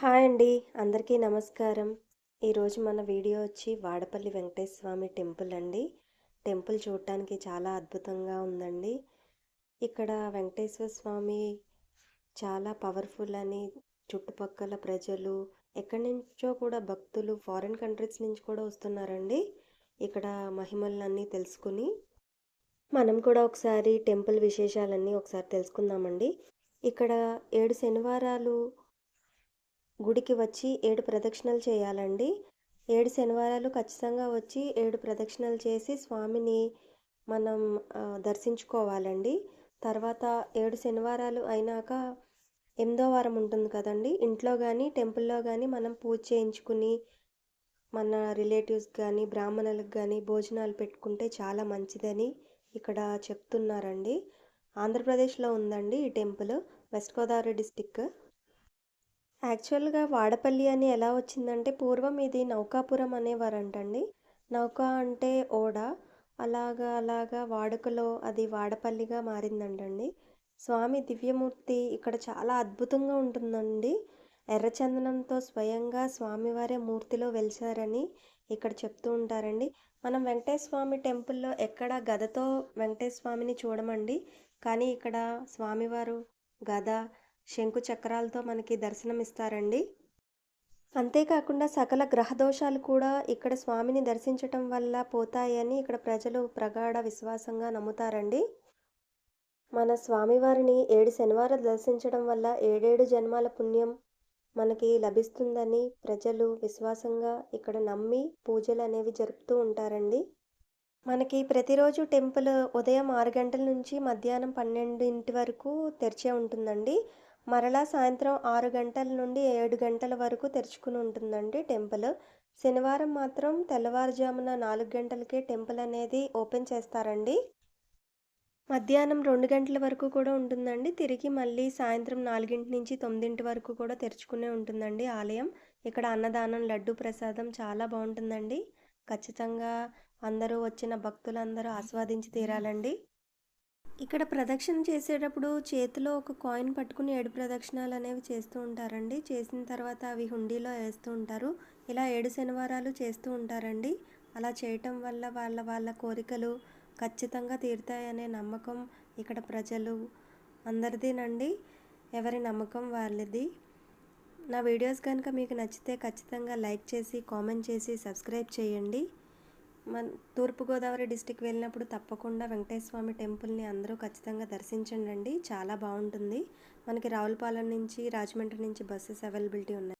Hi అండి. అందరికీ నమస్కారం. ఈరోజు మన వీడియో వచ్చి వాడపల్లి వెంకటేశ్వర స్వామి టెంపుల్ అండి. టెంపుల్ చూడటానికి చాలా అద్భుతంగా ఉందండి. ఇక్కడ వెంకటేశ్వర స్వామి చాలా పవర్ఫుల్ అని చుట్టుపక్కల ప్రజలు ఎక్కడి నుంచో కూడా భక్తులు ఫారిన్ కంట్రీస్ నుంచి కూడా వస్తున్నారండి. ఇక్కడ మహిమలన్నీ తెలుసుకుని మనం కూడా ఒకసారి టెంపుల్ విశేషాలన్నీ ఒకసారి తెలుసుకుందామండి. ఇక్కడ ఏడు శనివారాలు గుడికి వచ్చి ఏడు ప్రదక్షిణలు చేయాలండి. ఏడు శనివారాలు ఖచ్చితంగా వచ్చి ఏడు ప్రదక్షిణలు చేసి స్వామిని మనం దర్శించుకోవాలండి. తర్వాత ఏడు శనివారాలు అయినాక ఎనిమిదో వారం ఉంటుంది కదండి. ఇంట్లో కానీ టెంపుల్లో కానీ మనం పూజ చేయించుకుని మన రిలేటివ్స్ కానీ బ్రాహ్మణులకు కానీ భోజనాలు పెట్టుకుంటే చాలా మంచిదని ఇక్కడ చెప్తున్నారండి. ఆంధ్రప్రదేశ్లో ఉందండి ఈ టెంపుల్ వెస్ట్ గోదావరి డిస్టిక్ యాక్చువల్గా వాడపల్లి అని ఎలా వచ్చిందంటే పూర్వం ఇది నౌకాపురం అనేవారంటండి. నౌక అంటే ఓడ అలాగా అలాగా వాడుకలో అది వాడపల్లిగా మారిందంటండి. స్వామి దివ్యమూర్తి ఇక్కడ చాలా అద్భుతంగా ఉంటుందండి. ఎర్రచందనంతో స్వయంగా స్వామివారే మూర్తిలో వెలిచారని ఇక్కడ చెప్తూ ఉంటారండి. మనం వెంకటేశ్వర స్వామి టెంపుల్లో ఎక్కడ గదతో వెంకటేశ్వర స్వామిని చూడమండి. కానీ ఇక్కడ స్వామివారు గద శంకు చక్రాలతో మనకి దర్శనమిస్తారండి. అంతేకాకుండా సకల గ్రహ దోషాలు కూడా ఇక్కడ స్వామిని దర్శించటం వల్ల పోతాయని ఇక్కడ ప్రజలు ప్రగాఢ విశ్వాసంగా నమ్ముతారండి. మన స్వామివారిని ఏడు శనివారం దర్శించడం వల్ల ఏడేడు జన్మాల పుణ్యం మనకి లభిస్తుందని ప్రజలు విశ్వాసంగా ఇక్కడ నమ్మి పూజలు అనేవి జరుపుతూ ఉంటారండి. మనకి ప్రతిరోజు టెంపుల్ ఉదయం ఆరు గంటల నుంచి మధ్యాహ్నం పన్నెండింటి వరకు తెరిచే ఉంటుందండి. మరలా సాయంత్రం ఆరు గంటల నుండి ఏడు గంటల వరకు తెరుచుకుని ఉంటుందండి టెంపుల్. శనివారం మాత్రం తెల్లవారుజామున నాలుగు గంటలకే టెంపుల్ అనేది ఓపెన్ చేస్తారండి. మధ్యాహ్నం రెండు గంటల వరకు కూడా ఉంటుందండి. తిరిగి మళ్ళీ సాయంత్రం నాలుగింటి నుంచి తొమ్మిదింటి వరకు కూడా తెరుచుకునే ఉంటుందండి ఆలయం. ఇక్కడ అన్నదానం లడ్డు ప్రసాదం చాలా బాగుంటుందండి. ఖచ్చితంగా అందరూ వచ్చిన భక్తులందరూ ఆస్వాదించి తీరాలండి. ఇక్కడ ప్రదక్షిణ చేసేటప్పుడు చేతిలో ఒక కాయిన్ పట్టుకుని ఏడు ప్రదక్షిణాలు అనేవి చేస్తూ ఉంటారండి. చేసిన తర్వాత అవి హుండీలో వేస్తూ ఉంటారు. ఇలా ఏడు శనివారాలు చేస్తూ ఉంటారండి. అలా చేయటం వల్ల వాళ్ళ వాళ్ళ కోరికలు ఖచ్చితంగా తీరుతాయనే నమ్మకం ఇక్కడ ప్రజలు అందరిదేనండి. ఎవరి నమ్మకం వాళ్ళది. నా వీడియోస్ కనుక మీకు నచ్చితే ఖచ్చితంగా లైక్ చేసి కామెంట్ చేసి సబ్స్క్రైబ్ చేయండి. మన తూర్పుగోదావరి డిస్టిక్ వెళ్ళినప్పుడు తప్పకుండా వెంకటేశ్వర స్వామి టెంపుల్ని అందరూ ఖచ్చితంగా దర్శించండి చాలా బాగుంటుంది. మనకి రావులపాలెం నుంచి రాజమండ్రి నుంచి బస్సెస్ అవైలబిలిటీ ఉన్నాయి.